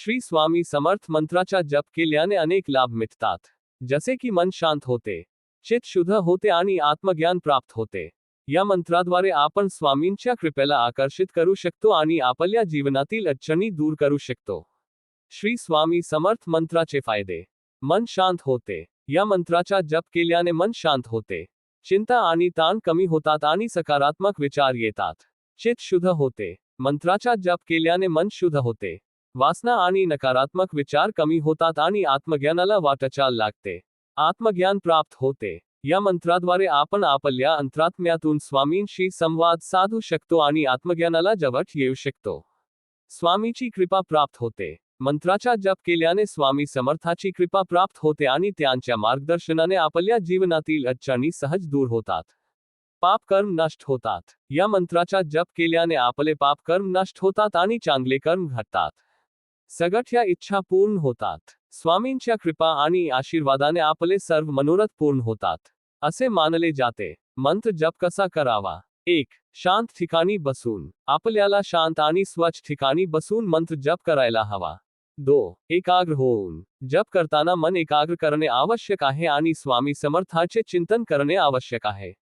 श्री स्वामी समर्थ मंत्राच्या जप केल्याने अनेक लाभ मिळतात जसे की मन शांत होते चित शुद्ध होते आणि आत्मज्ञान प्राप्त होते. या मंत्राद्वारे आपण स्वामींच्या कृपेला आकर्षित करू शकतो आणि आपल्या जीवनातील अडचणी दूर करू शकतो. श्री स्वामी समर्थ मंत्राचे फ़ायदे. मन शांत होते. या मंत्राचा जप केल्याने मन शांत होते. चिंता आणि ताण कमी होतात आणि सकारात्मक विचार येतात. चित शुद्ध होते. मंत्राचा जप केल्याने मन शुद्ध होते. वासना आणि नकारात्मक विचार कमी होतात आणि आत्मज्ञानाला वाटचाल लागते. आत्मज्ञान प्राप्त होते. या मंत्राद्वारे आपण आपल्या अंतरात्म्यातून स्वामींशी संवाद साधू शकतो आणि आत्मज्ञानाला जवळ येऊ शकतो. स्वामीची कृपा प्राप्त होते. मंत्राचा जप केल्याने स्वामी समर्थाची कृपा प्राप्त होते आणि त्यांच्या मार्गदर्शनाने आपल्या जीवनातील अडचणी सहज दूर होतात. पाप कर्म नष्ट होतात. या मंत्राचा जप केल्याने आपले पाप कर्म नष्ट होतात आणि चांगले कर्म घडतात. सगळ्या इच्छा पूर्ण होतात. स्वामींच्या कृपा आणि आशीर्वादाने आपले सर्व मनोरथ पूर्ण होतात. असे मानले जाते. मंत्र जप कसा करावा? एक, शांत ठिकाणी बसून. आपल्याला शांत आणि स्वच्छ ठिकाणी बसून मंत्र जप करायला हवा. दो, एकाग्र होऊन. जप करताना मन एकाग्र करणे आवश्यक आहे आणि स्वामी समर्थाचे चिंतन करणे आवश्यक आहे.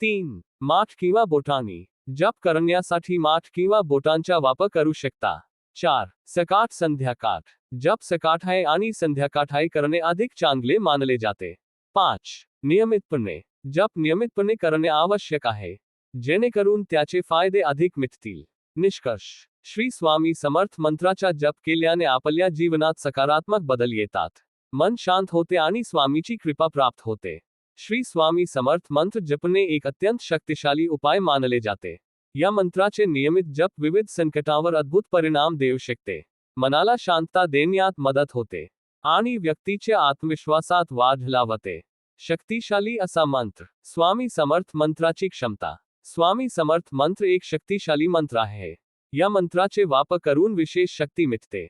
तीन, माठ किंवा बोटांनी. जप करण्यासाठी माठ किंवा बोटांचा वापर करू शकता. चार, सकाट संध्याकाठ जप सकाठ आहे आणि संध्याकाठ आहे करणे अधिक चांगले मानले जाते। पाच नियमितपणे जप नियमितपणे करणे आवश्यक आहे, जेणेकरून त्याचे फ़ायदे अधिक मिळतील निष्कर्ष, श्री स्वामी समर्थ मंत्राचा जप केल्याने आपल्या जीवनात सकारात्मक बदल येतात। मन शांत होते आणि स्वामीची कृपा प्राप्त होते। श्री स्वामी समर्थ मंत्र जपणे एक अत्यंत शक्तिशाली उपाय मानले जाते। या मंत्राचे नियमित जप विविध संकटावर अद्भुत परिणाम देऊ शकते. मनाला शांतता देण्यात मदत होते. आणि व्यक्तीचे आत्मविश्वासात वाढ लावते शक्तिशाली असा मंत्र. स्वामी समर्थ मंत्राची क्षमता. स्वामी समर्थ मंत्र एक शक्तिशाली मंत्र आहे. या मंत्राचे वापर करून विशेष शक्ती मिळते